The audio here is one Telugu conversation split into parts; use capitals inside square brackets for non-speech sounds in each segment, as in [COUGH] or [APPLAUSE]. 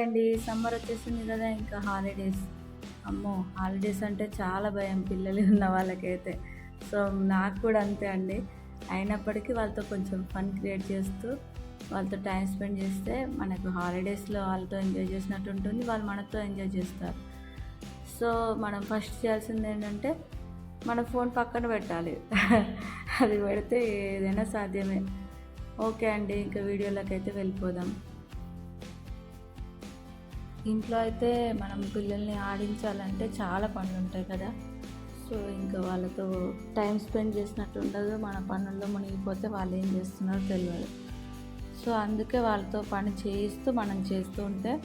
అండి. సమ్మర్ వచ్చేసింది కదా ఇంకా హాలిడేస్. అమ్మో హాలిడేస్ అంటే చాలా భయం పిల్లలు ఉన్న వాళ్ళకైతే. సో నాకు కూడా అంతే అండి. అయినప్పటికీ వాళ్ళతో కొంచెం ఫన్ క్రియేట్ చేస్తూ వాళ్ళతో టైం స్పెండ్ చేస్తే మనకు హాలిడేస్లో వాళ్ళతో ఎంజాయ్ చేసినట్టు ఉంటుంది వాళ్ళు మనతో ఎంజాయ్ చేస్తారు. సో మనం ఫస్ట్ చేయాల్సింది ఏంటంటే మన ఫోన్ పక్కన పెట్టాలి. [LAUGHS] అది పెడితే ఏదైనా సాధ్యమే. ఓకే అండి ఇంకా వీడియోలోకి అయితే వెళ్ళిపోదాం. ఇంట్లో అయితే మనం పిల్లల్ని ఆడించాలంటే చాలా పనులు ఉంటాయి కదా. సో ఇంకా వాళ్ళతో టైం స్పెండ్ చేసినట్టు ఉండదు. మన పనుల్లో మునిగిపోతే వాళ్ళు ఏం చేస్తున్నారో తెలియదు సో అందుకే వాళ్ళతో పని చేయిస్తూ మనం చేస్తూ ఉంటే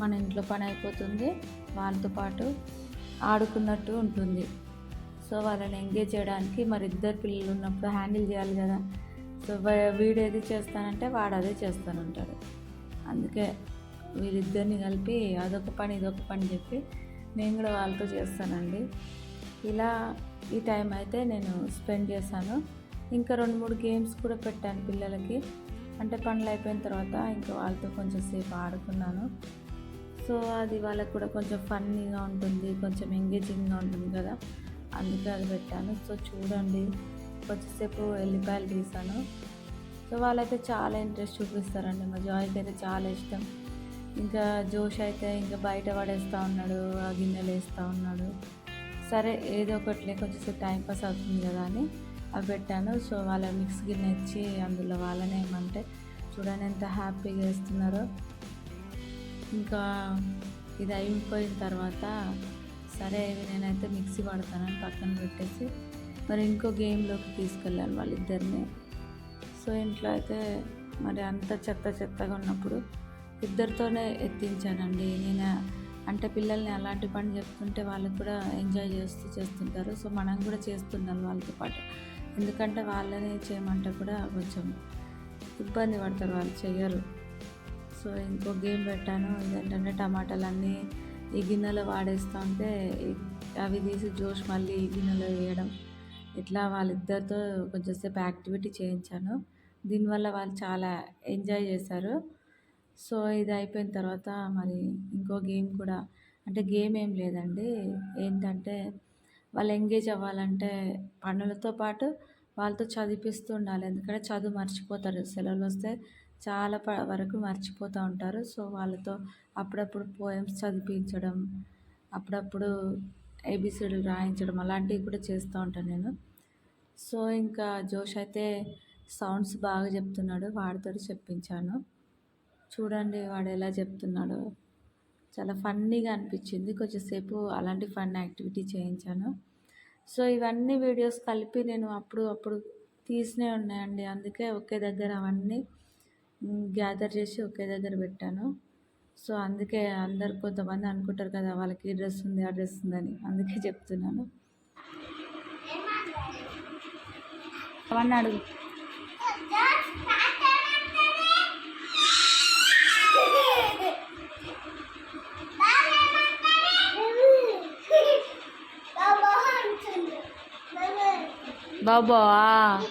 మన ఇంట్లో పని అయిపోతుంది. వాళ్ళతో పాటు ఆడుకున్నట్టు ఉంటుంది. సో వాళ్ళని ఎంగేజ్ చేయడానికి మరి ఇద్దరు పిల్లలు ఉన్నప్పుడు హ్యాండిల్ చేయాలి కదా. సో వీడు ఏది చేస్తానంటే వాడు అదే చేస్తానంటాడు అందుకే వీరిద్దరిని కలిపి అదొక పని ఇదొక పని చెప్పి నేను కూడా వాళ్ళతో చేస్తానండి. ఇలా ఈ టైం అయితే నేను స్పెండ్ చేశాను. ఇంకా రెండు మూడు గేమ్స్ కూడా పెట్టాను పిల్లలకి. అంటే పనులు అయిపోయిన తర్వాత ఇంకా వాళ్ళతో కొంచెం సేపు ఆడుకున్నాను. సో అది వాళ్ళకు కూడా కొంచెం ఫన్నీగా ఉంటుంది కొంచెం ఎంగేజింగ్గా ఉంటుంది కదా. అందుకే అది పెట్టాను. సో చూడండి కొంచెంసేపు ఎల్లిపాయలు తీసాను సో వాళ్ళైతే చాలా ఇంట్రెస్ట్ చూపిస్తారండి. మా జాయికి అయితే చాలా ఇష్టం. ఇంకా జోష్ అయితే ఇంకా బయట పడేస్తూ ఉన్నాడు ఆ గిన్నెలు వేస్తూ ఉన్నాడు. సరే ఏదో ఒకటి కొంచెంసేపు టైంపాస్ అవుతుంది కదా అని అవి పెట్టాను. సో వాళ్ళ మిక్స్ గిన్నె ఇచ్చి అందులో వాళ్ళని ఏమంటే చూడండి ఎంత హ్యాపీగా వేస్తున్నారో. ఇంకా ఇది అయిపోయిన తర్వాత సరే ఇవి నేనైతే మిక్సీ పడతానని పక్కన పెట్టేసి మరి ఇంకో గేమ్లోకి తీసుకెళ్ళాను వాళ్ళిద్దరిని. సో ఇంట్లో అయితే మరి అంత చెత్త చెత్తగా ఉన్నప్పుడు ఇద్దరితోనే ఎత్తించానండి. నేను అంటే పిల్లల్ని అలాంటి పని చెప్తుంటే వాళ్ళకి కూడా ఎంజాయ్ చేస్తూ చేస్తుంటారు. సో మనం కూడా చేస్తున్నాం వాళ్ళతో పాటు. ఎందుకంటే వాళ్ళని చేయమంటే కూడా కొంచెం ఇబ్బంది పడతారు వాళ్ళు చేయరు సో ఇంకో గేమ్ పెట్టాను. ఇదేంటంటే టమాటాలన్నీ ఈ గిన్నెలో వాడేస్తూ ఉంటే అవి తీసి జోష్ మళ్ళీ ఈ గిన్నెలో వేయడం. ఇట్లా వాళ్ళిద్దరితో కొంచెంసేపు యాక్టివిటీ చేయించాను. దీనివల్ల వాళ్ళు చాలా ఎంజాయ్ చేశారు. సో ఇది అయిపోయిన తర్వాత మరి ఇంకో గేమ్ కూడా అంటే గేమ్ ఏం లేదండి. ఏంటంటే వాళ్ళు ఎంగేజ్ అవ్వాలంటే పనులతో పాటు వాళ్ళతో చదివిపిస్తూ ఉండాలి. ఎందుకంటే చదువు మర్చిపోతారు. సెలవులు వస్తే చాలా ప- వరకు మర్చిపోతూ ఉంటారు. సో వాళ్ళతో అప్పుడప్పుడు పోయమ్స్ చదివించడం అప్పుడప్పుడు ఏబిసిడీలు రాయించడం అలాంటివి కూడా చేస్తూ ఉంటాను నేను. సో ఇంకా జోష్ అయితే సౌండ్స్ బాగా చెప్తున్నాడు. వాడితో చెప్పించాను. చూడండి వాడు ఎలా చెప్తున్నాడో. చాలా ఫన్నీగా అనిపించింది. కొంచెంసేపు అలాంటి ఫన్ యాక్టివిటీ చేయించాను. సో ఇవన్నీ వీడియోస్ కలిపి నేను అప్పుడు అప్పుడు తీసినే ఉన్నాయండి. అందుకే ఒకే దగ్గర అవన్నీ గ్యాదర్ చేసి ఒకే దగ్గర పెట్టాను. సో అందుకే అందరు కొంతమంది అనుకుంటారు కదా వాళ్ళకి ఈ డ్రెస్ ఉంది ఆ డ్రెస్ ఉందని. అందుకే చెప్తున్నాను. అవన్నీ అడుగు. 宝宝啊。